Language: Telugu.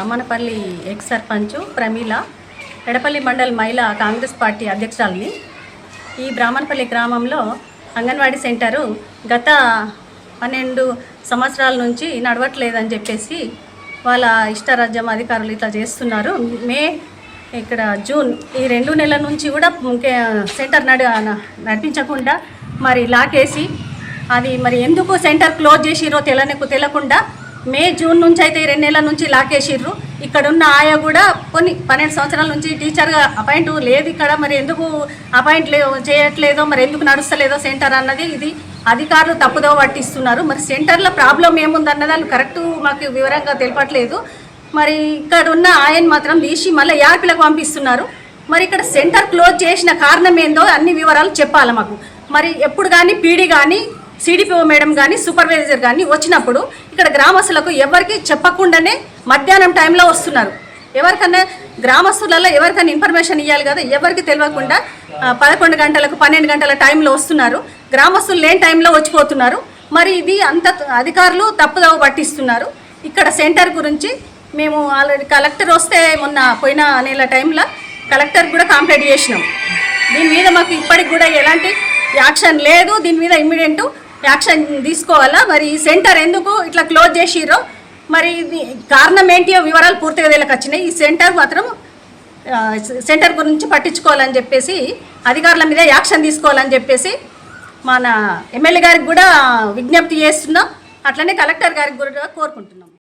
రామనపల్లి ఎక్స్ సర్పంచ్ ప్రమీల ఎడపల్లి మండల్ మహిళా కాంగ్రెస్ పార్టీ అధ్యక్షురాలని. ఈ బ్రాహ్మణపల్లి గ్రామంలో అంగన్వాడీ సెంటరు గత పన్నెండు సంవత్సరాల నుంచి నడవట్లేదని చెప్పేసి వాళ్ళ ఇష్టరాజ్యం అధికారులు ఇట్లా చేస్తున్నారు. మే ఇక్కడ జూన్ ఈ రెండు నెలల నుంచి కూడా ఇంకే సెంటర్ నడి నడిపించకుండా మరి లాకేసి అది మరి ఎందుకు సెంటర్ క్లోజ్ చేసిరో తెలనకు తెలకుండా మే జూన్ నుంచి అయితే ఈ రెండు నెలల నుంచి లాకేసిర్రు. ఇక్కడున్న ఆయ ఆయా కూడా కొన్ని పన్నెండు సంవత్సరాల నుంచి టీచర్గా అపాయింట్ లేదు ఇక్కడ. మరి ఎందుకు అపాయింట్ చేయట్లేదో మరి ఎందుకు నడుస్తలేదో సెంటర్ అన్నది ఇది అధికారులు తప్పుదో పట్టిస్తున్నారు. మరి సెంటర్లో ప్రాబ్లం ఏముందన్నది వాళ్ళు కరెక్ట్ మాకు వివరంగా తెలపట్లేదు. మరి ఇక్కడ ఉన్న ఆయన మాత్రం తీసి మళ్ళీ యార్కులకు పంపిస్తున్నారు. మరి ఇక్కడ సెంటర్ క్లోజ్ చేసిన కారణం ఏందో అన్ని వివరాలు చెప్పాలి మాకు. మరి ఎప్పుడు కానీ పీడీ కానీ సిడిపిఓ మేడం కానీ సూపర్వైజర్ కానీ వచ్చినప్పుడు ఇక్కడ గ్రామస్తులకు ఎవరికి చెప్పకుండానే మధ్యాహ్నం టైంలో వస్తున్నారు. ఎవరికన్నా గ్రామస్తులలో ఎవరికైనా ఇన్ఫర్మేషన్ ఇవ్వాలి కదా ఎవరికి తెలియకుండా పదకొండు గంటలకు పన్నెండు గంటల టైంలో వస్తున్నారు. గ్రామస్తులు లేని టైంలో వచ్చిపోతున్నారు. మరి ఇది అంత అధికారులు తప్పుదవ పట్టిస్తున్నారు. ఇక్కడ సెంటర్ గురించి మేము ఆల్రెడీ కలెక్టర్ వస్తే మొన్న పోయిన నెల టైంలో కలెక్టర్ కూడా కంప్లైంట్ చేసినాం. దీని మీద మాకు ఇప్పటికి కూడా ఎలాంటి యాక్షన్ లేదు. దీని మీద ఇమ్మీడియట్ యాక్షన్ తీసుకోవాలా? మరి ఈ సెంటర్ ఎందుకు ఇట్లా క్లోజ్ చేసిరో మరి ఇది కారణం ఏంటియో వివరాలు పూర్తిగా వీళ్ళకి వచ్చినాయి. ఈ సెంటర్ మాత్రం సెంటర్ గురించి పట్టించుకోవాలని చెప్పేసి అధికారుల మీద యాక్షన్ తీసుకోవాలని చెప్పేసి మన ఎమ్మెల్యే గారికి కూడా విజ్ఞప్తి చేస్తున్నాం. అట్లనే కలెక్టర్ గారికి కూడా కోరుకుంటున్నాం.